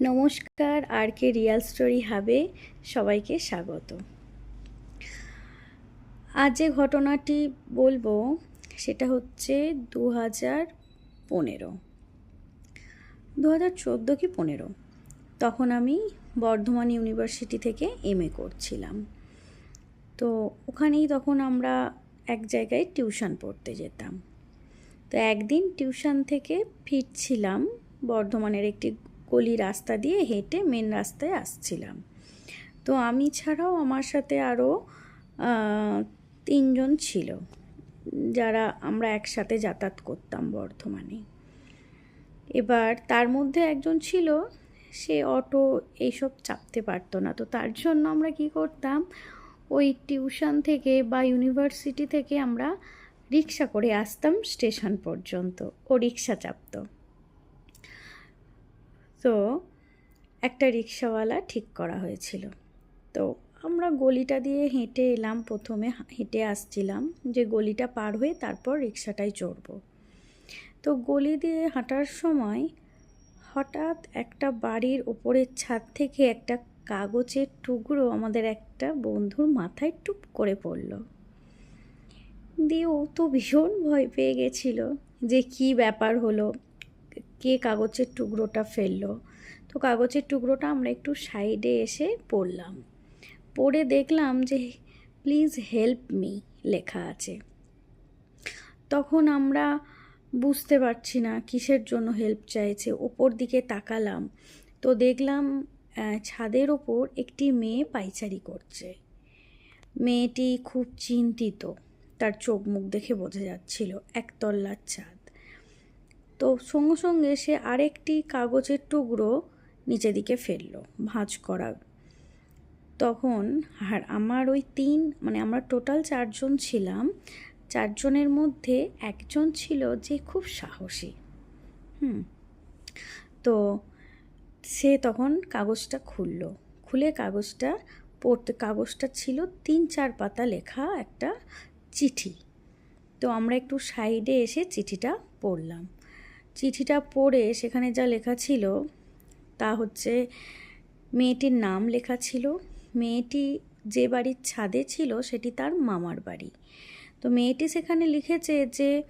নমস্কার, আর কে Real story হাবে সবাইকে স্বাগত। আজ যে ঘটনাটি বলব, সেটা হচ্ছে দু হাজার পনেরো। দু হাজার চোদ্দ কি পনেরো? তখন আমি বর্ধমান ইউনিভার্সিটি থেকে এম এ করছিলাম। তো ওখানেই তখন আমরা এক জায়গায় টিউশন পড়তে যেতাম। তো একদিন টিউশন থেকে ফিরছিলাম বর্ধমানের একটি গলি রাস্তা দিয়ে হেঁটে মেন রাস্তায় আসছিলাম। তো আমি ছাড়াও আমার সাথে আরও তিনজন ছিল, যারা আমরা একসাথে যাতায়াত করতাম বর্ধমানে। এবার তার মধ্যে একজন ছিল, সে অটো এইসব চাপতে পারতো না। তো তার জন্য আমরা কি করতাম, ওই টিউশন থেকে বা ইউনিভার্সিটি থেকে আমরা রিক্সা করে আসতাম স্টেশন পর্যন্ত। ও রিক্সা চাপতো। তো একটা রিক্সাওয়ালা ঠিক করা হয়েছিল। তো আমরা গলিটা দিয়ে হেঁটে এলাম প্রথমে, হেঁটে আসছিলাম যে গলিটা পার হয়ে তারপর রিক্সাটায় চড়ব। তো গলি দিয়ে হাঁটার সময় হঠাৎ একটা বাড়ির ওপরের ছাদ থেকে একটা কাগজের টুকরো আমাদের একটা বন্ধুর মাথায় টুপ করে পড়ল। দিয়ে ও তো ভীষণ ভয় পেয়ে গেছিল যে কি ব্যাপার হলো কে কাগজের টুকরোটা ফেলল। তো কাগজের টুকরোটা আমরা একটু সাইডে এসে পড়লাম। পড়ে দেখলাম যে, প্লিজ হেল্প মি লেখা আছে। তখন আমরা বুঝতে পারছি না কিসের জন্য হেল্প চাইছে। ওপর দিকে তাকালাম। তো দেখলাম ছাদের ওপর একটি মেয়ে পাইচারি করছে। মেয়েটি খুব চিন্তিত। তার চোখ মুখ দেখে বোঝা যাচ্ছিল একতলার ছাদ। তো সঙ্গে সঙ্গে সে আরেকটি কাগজের টুকরো নিচে দিকে ফেলল, ভাঁজ করা। তখন আর আমার ওই তিন মানে আমরা টোটাল চারজন ছিলাম, চারজনের মধ্যে একজন ছিল যে খুব সাহসী। হুম। তো সে তখন কাগজটা খুললো। খুলে কাগজটা পড়তে, কাগজটা ছিল তিন চার পাতা লেখা একটা চিঠি। তো আমরা একটু সাইডে এসে চিঠিটা পড়লাম। চিঠিটা পড়ে সেখানে যা লেখা ছিল তা হচ্ছে, মেয়েটির নাম লেখা ছিল, মেয়েটি যে বাড়ির ছাদে ছিল সেটি তার মামার বাড়ি। তো মেয়েটি সেখানে লিখেছে যে,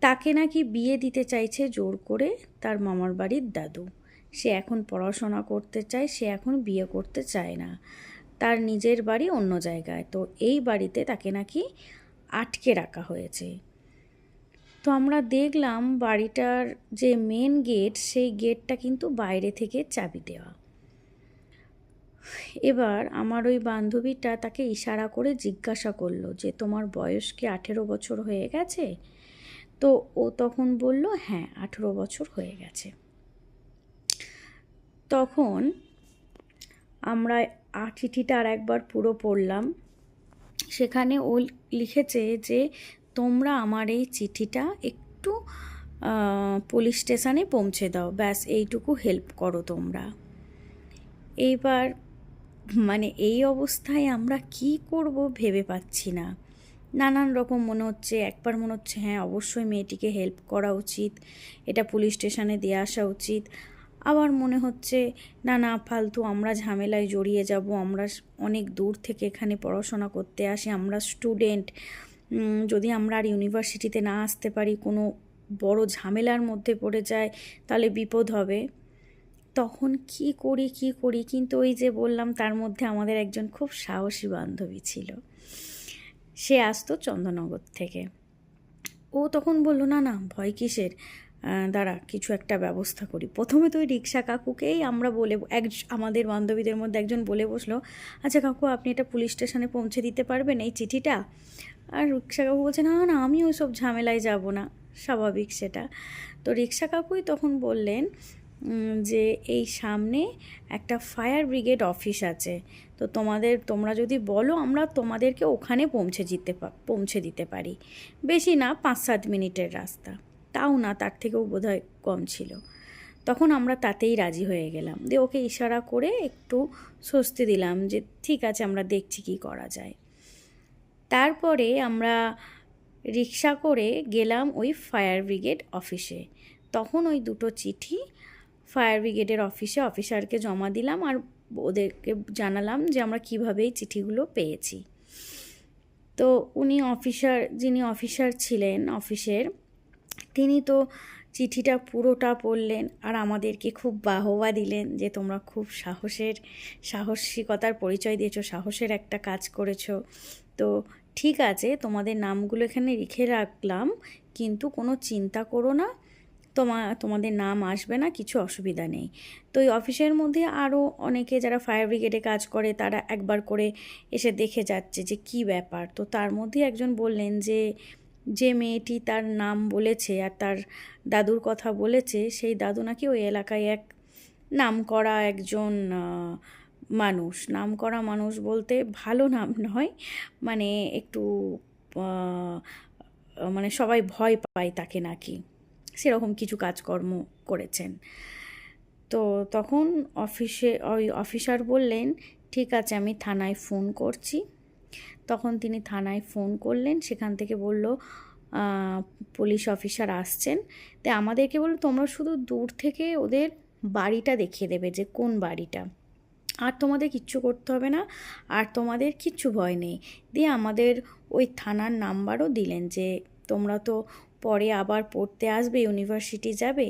তাকে নাকি বিয়ে দিতে চাইছে জোর করে তার মামার বাড়ির দাদু। সে এখন পড়াশোনা করতে চায়, সে এখন বিয়ে করতে চায় না। তার নিজের বাড়ি অন্য জায়গায়। তো এই বাড়িতে তাকে নাকি আটকে রাখা হয়েছে। তো আমরা দেখলাম বাড়িটার যে মেন গেট সেই গেটটা কিন্তু বাইরে থেকে চাবি দেওয়া। এবার আমার ওই বান্ধবীটা তাকে ইশারা করে জিজ্ঞাসা করল যে, তোমার বয়স কি আঠেরো বছর হয়ে গেছে? তো ও তখন বলল হ্যাঁ আঠেরো বছর হয়ে গেছে। তখন আমরা চিঠিটা আর একবার পুরো পড়লাম। সেখানে ও লিখেছে যে তোমরা আমার এই চিঠিটা একটু পুলিশ স্টেশনে পৌঁছে দাও। ব্যাস, এইটুকু হেল্প করো তোমরা। এইবার মানে এই অবস্থায় আমরা কি করব ভেবে পাচ্ছি না। নানান রকম মনে হচ্ছে, একবার মনে হচ্ছে হ্যাঁ অবশ্যই মেয়েটিকে হেল্প করা উচিত, এটা পুলিশ স্টেশনে দিয়ে আসা উচিত। আবার মনে হচ্ছে, না না, ফালতু, আমরা ঝামেলায় জড়িয়ে যাব, আমরা অনেক দূর থেকে এখানে পড়াশোনা করতে আসি, আমরা স্টুডেন্ট যদি আমরা আর ইউনিভার্সিটিতে না আসতে পারি, কোনো বড় ঝামেলার মধ্যে পড়ে যায়, তাহলে বিপদ হবে। তখন কি করি কি করি? কিন্তু ওই যে বললাম, তার মধ্যে আমাদের একজন খুব সাহসী বান্ধবী ছিল। সে আসতো চন্দননগর থেকে। ও তখন বলল, না না, ভয় কিসের? দাঁড়া, কিছু একটা ব্যবস্থা করি। প্রথমে তো ওই রিক্সা কাকুকেই আমরা বলে, এক, আমাদের বান্ধবীদের মধ্যে একজন বলে বসল আচ্ছা কাকু, আপনি এটা পুলিশ স্টেশনে পৌঁছে দিতে পারবেন এই চিঠিটা? আর রিক্সা কাকু বলছে, না না, আমি ওই সব ঝামেলায় যাব না। স্বাভাবিক সেটা। তো রিক্সা কাকুই তখন বললেন যে এই সামনে একটা ফায়ার ব্রিগেড অফিস আছে। তো তোমাদের, তোমরা যদি বলো, আমরা তোমাদেরকে ওখানে পৌঁছে দিতে পৌঁছে দিতে পারি। বেশি না পাঁচ সাত মিনিটের রাস্তা। তাও না, তার থেকেও বোধহয় কম ছিল। তখন আমরা তাতেই রাজি হয়ে গেলাম। দিয়ে ওকে ইশারা করে একটু স্বস্তি দিলাম যে, ঠিক আছে, আমরা দেখছি কি করা যায়। তারপরে আমরা রিক্সা করে গেলাম ওই ফায়ার ব্রিগেড অফিসে। তখন ওই দুটো চিঠি ফায়ার ব্রিগেডের অফিসে অফিসারকে জমা দিলাম আর ওদেরকে জানালাম যে আমরা কীভাবে এই চিঠিগুলো পেয়েছি। তো উনি অফিসার, যিনি অফিসার ছিলেন অফিসের, তিনি তো চিঠিটা পুরোটা পড়লেন আর আমাদেরকে খুব বাহবা দিলেন যে তোমরা খুব সাহসের, সাহসিকতার পরিচয় দিয়েছ, সাহসের একটা কাজ করেছ। তো ঠিক আছে, তোমাদের নামগুলো এখানে লিখে রাখলাম, কিন্তু কোনো চিন্তা করো না, তোমা, তোমাদের নাম আসবে না, কিছু অসুবিধা নেই। তো এই অফিসের মধ্যে আরও অনেকে যারা ফায়ার ব্রিগেডে কাজ করে, তারা একবার করে এসে দেখে যাচ্ছে যে কি ব্যাপার। তো তার মধ্যে একজন বললেন যে যে মেয়েটি তার নাম বলেছে আর তার দাদুর কথা বলেছে, সেই দাদু নাকি ওই এলাকায় এক নাম করা একজন মানুষ নাম করা মানুষ বলতে ভালো নাম নয় মানে একটু মানে সবাই ভয় পায় তাকে নাকি। সেরকম কিছু কাজকর্ম করেছেন। তো তখন অফিসে, ওই অফিসার বললেন, ঠিক আছে, আমি থানায় ফোন করছি। তখন তিনি থানায় ফোন করলেন, সেখান থেকে বলল পুলিশ অফিসার আসছেন। তো আমাদেরকে বলল, তোমরা শুধু দূর থেকে ওদের বাড়িটা দেখিয়ে দেবে যে কোন বাড়িটা? আর তোমাদের কিচ্ছু করতে হবে না, আর তোমাদের কিচ্ছু ভয় নেই। দিয়ে আমাদের ওই থানার নাম্বারও দিলেন যে, তোমরা তো পরে আবার পড়তে আসবে, ইউনিভার্সিটি যাবে।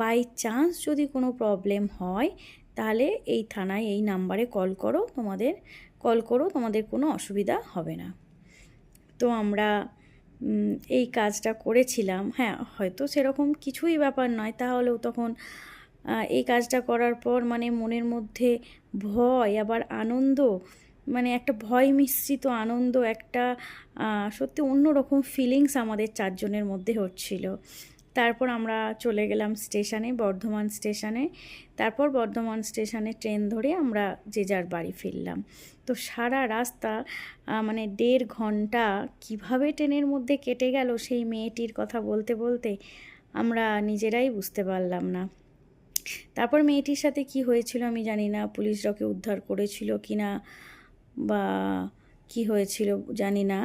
বাই চান্স যদি কোনো প্রবলেম হয়, তাহলে এই থানায় এই নাম্বারে কল করো, তোমাদের, কল করো, তোমাদের কোনো অসুবিধা হবে না। তো আমরা এই কাজটা করেছিলাম। হ্যাঁ হয়তো সেরকম কিছুই ব্যাপার নয়, তাহলেও তখন এই কাজটা করার পর মানে মনের মধ্যে ভয়, আবার আনন্দ মানে একটা ভয় মিশ্রিত আনন্দ, একটা সত্যি অন্যরকম ফিলিংস আমাদের চারজনের মধ্যে হচ্ছিল। তারপর আমরা চলে গেলাম স্টেশনে, বর্ধমান স্টেশনে। তারপর বর্ধমান স্টেশনে ট্রেন ধরে আমরা যে যার বাড়ি ফিরলাম। তো সারা রাস্তা মানে দেড় ঘণ্টা কীভাবে ট্রেনের মধ্যে কেটে গেল সেই মেয়েটির কথা বলতে বলতে আমরা নিজেরাই বুঝতে পারলাম না। তারপর মেয়েটির সাথে কি হয়েছিল আমি জানি না পুলিশরা ওকে উদ্ধার করেছিল কি না বা কি হয়েছিল জানি না।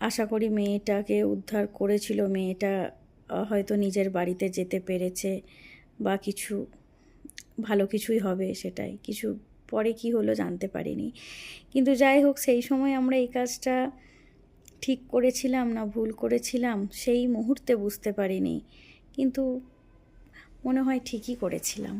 আশা করি মেয়েটাকে উদ্ধার করেছিল, মেয়েটা হয়তো নিজের বাড়িতে যেতে পেরেছে বা কিছু ভালো কিছুই হবে সেটাই। কিছু পরে কি হলো জানতে পারিনি। কিন্তু যাই হোক, সেই সময় আমরা এই কাজটা ঠিক করেছিলাম না ভুল করেছিলাম, সেই মুহূর্তে বুঝতে পারিনি। কিন্তু মনে হয় ঠিকই করেছিলাম।